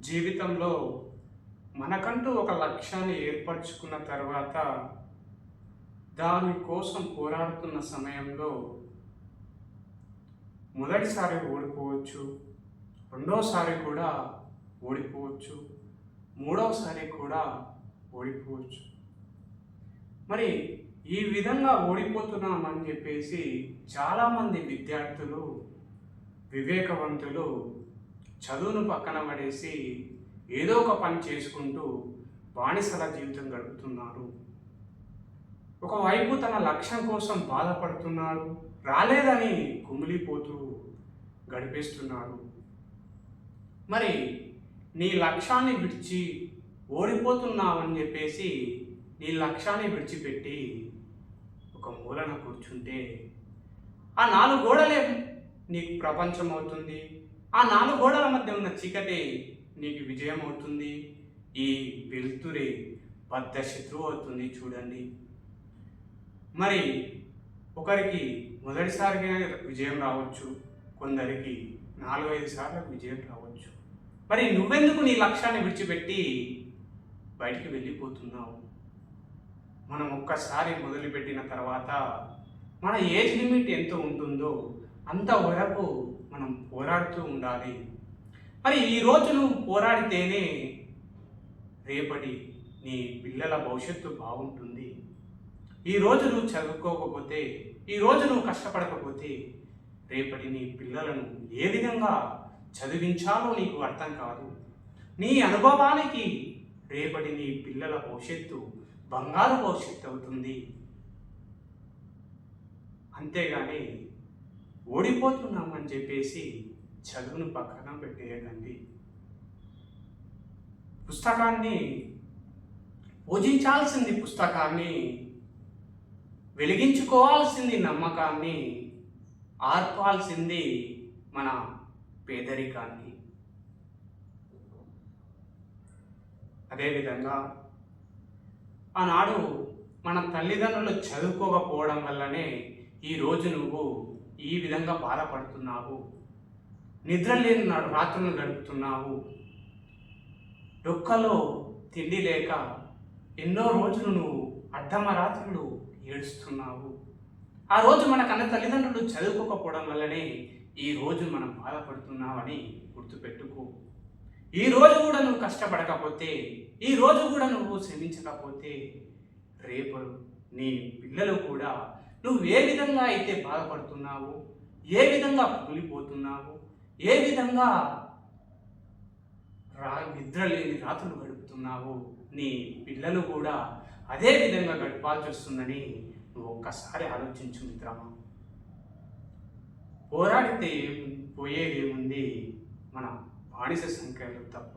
జీవితంలో మనకంటూ ఒక లక్ష్యాన్ని ఏర్పరచుకున్న తర్వాత దానికోసం పోరాడుతున్న సమయంలో మొదటిసారి ఓడిపోవచ్చు రెండోసారి కూడా ఓడిపోవచ్చు మూడోసారి కూడా ఓడిపోవచ్చు. మరి ఈ విధంగా ఓడిపోతున్నామని చెప్పేసి చాలామంది విద్యార్థులు వివేకవంతులు చదువును పక్కన పడేసి ఏదో ఒక పని చేసుకుంటూ బానిసల జీవితం గడుపుతున్నారు. ఒకవైపు తన లక్ష్యం కోసం బాధపడుతున్నారు రాలేదని కుమిలిపోతూ గడిపేస్తున్నారు. మరి నీ లక్ష్యాన్ని విడిచి ఓడిపోతున్నావని చెప్పేసి నీ లక్ష్యాన్ని విడిచిపెట్టి ఒక మూలన కూర్చుంటే ఆ నాలుగు గోడలే నీకు ప్రపంచం అవుతుంది ఆ నాలుగు గోడల మధ్య ఉన్న చీకటే నీకు విజయం అవుతుంది. ఈ వెలుతురే పెద్ద శత్రువు అవుతుంది చూడండి. మరి ఒకరికి మొదటిసారిగా విజయం రావచ్చు కొందరికి నాలుగైదు సార్లు విజయం రావచ్చు. మరి నువ్వెందుకు నీ లక్ష్యాన్ని విడిచిపెట్టి బయటికి వెళ్ళిపోతున్నావు? మనం ఒక్కసారి మొదలుపెట్టిన తర్వాత మన ఏజ్ లిమిట్ ఎంత ఉంటుందో అంతవరకు మనం పోరాడుతూ ఉండాలి. మరి ఈ రోజు నువ్వు పోరాడితేనే రేపటి నీ పిల్లల భవిష్యత్తు బాగుంటుంది. ఈ నువ్వు చదువుకోకపోతే ఈ నువ్వు కష్టపడకపోతే రేపటి నీ పిల్లలను ఏ విధంగా చదివించాలో నీకు అర్థం కాదు. నీ అనుభవానికి రేపటి నీ పిల్లల భవిష్యత్తు బంగారు భవిష్యత్తు అవుతుంది. అంతేగాని ఓడిపోతున్నామని చెప్పేసి చదువును పక్కన పెట్టేయకండి. పుస్తకాన్ని పూజించాల్సింది పుస్తకాన్ని వెలిగించుకోవాల్సింది నమ్మకాన్ని ఆర్పాల్సింది మన పేదరికాన్ని. అదేవిధంగా ఆనాడు మన తల్లిదండ్రులు చదువుకోకపోవడం వల్లనే ఈరోజు నువ్వు ఈ విధంగా బాధపడుతున్నావు. నిద్ర లేని రాత్రులను గడుపుతున్నావు. డొక్కలో తిండి లేక ఎన్నో రోజులు నువ్వు అర్ధమరాత్రులు ఏడుస్తున్నావు. ఆ రోజు మన కన్న తల్లిదండ్రులు చదువుకోకపోవడం వల్లనే ఈ రోజు మనం బాధపడుతున్నామని గుర్తుపెట్టుకో. ఈ రోజు కూడా నువ్వు కష్టపడకపోతే ఈ రోజు కూడా నువ్వు శ్రమించకపోతే రేపు నీ పిల్లలు కూడా నువ్వు ఏ విధంగా అయితే బాధపడుతున్నావు ఏ విధంగా కూలిపోతున్నావు ఏ విధంగా రా నిద్ర లేని రాత్రులు గడుపుతున్నావు నీ పిల్లలు కూడా అదే విధంగా గడపాల్సి వస్తుందని నువ్వు ఒక్కసారి ఆలోచించు మిత్రమా. పోరాడితే ఏం- పోయేది ఏముంది మన బానిస సంఖ్యలు తప్ప